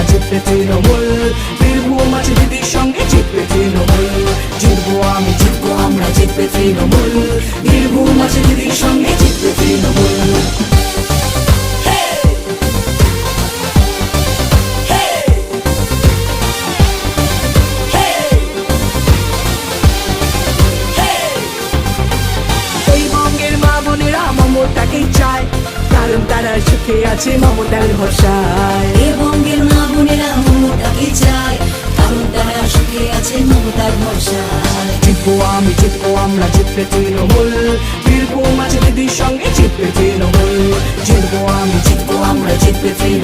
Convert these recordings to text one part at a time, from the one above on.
আমরা জিতবে তৃণমূল। দিদির সঙ্গে জিতবে তৃণমূল। জিতবো আমি, জিতবো আমরা, জিতবে তৃণমূল। বীরভূম আছে দিদির সঙ্গে জিতবে তৃণমূল। মমতাকেই চায়। কারণ তারা সুখে আছে মমতার ভরসায়। জিতবো আমি, জিতবো আমরা, জিতবে তৃণমূল। বীরভূম আছে দিদির সঙ্গে, জিতবে তৃণমূল। জিতবো আমি, জিতবো আমরা, জিতবে তৃণমূল।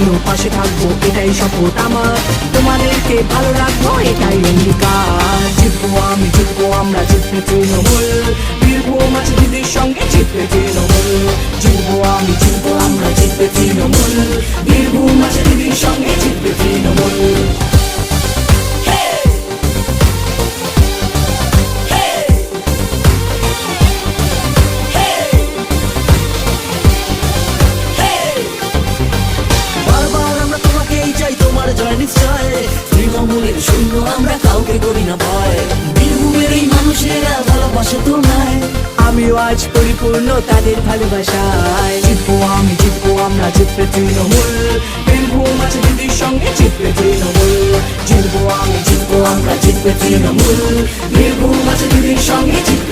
দিনও পাশে থাকব, এটাই শপথ আমার। তোমাদেরকে ভালো রাখব, এটাই অঙ্গীকার। জিতবো আমি জিতবো আমরা জিতবে তৃণমূল। আমরা কাউকে করি না ভয়। বীরভূমের মানুষেরা ভালোবাসে তোমায়। আমিও আজ পরিপূর্ণ তাদের ভালোবাসায়। জিতবো আমি, জিতবো আমরা, জিতবে তৃণমূল। বীরভূম আছে দিদির সঙ্গে, জিতবে তৃণমূল। জিতবো আমি, জিতবো আমরা, জিতবে তৃণমূল। বীরভূম আছে দিদির সঙ্গে, জিতবে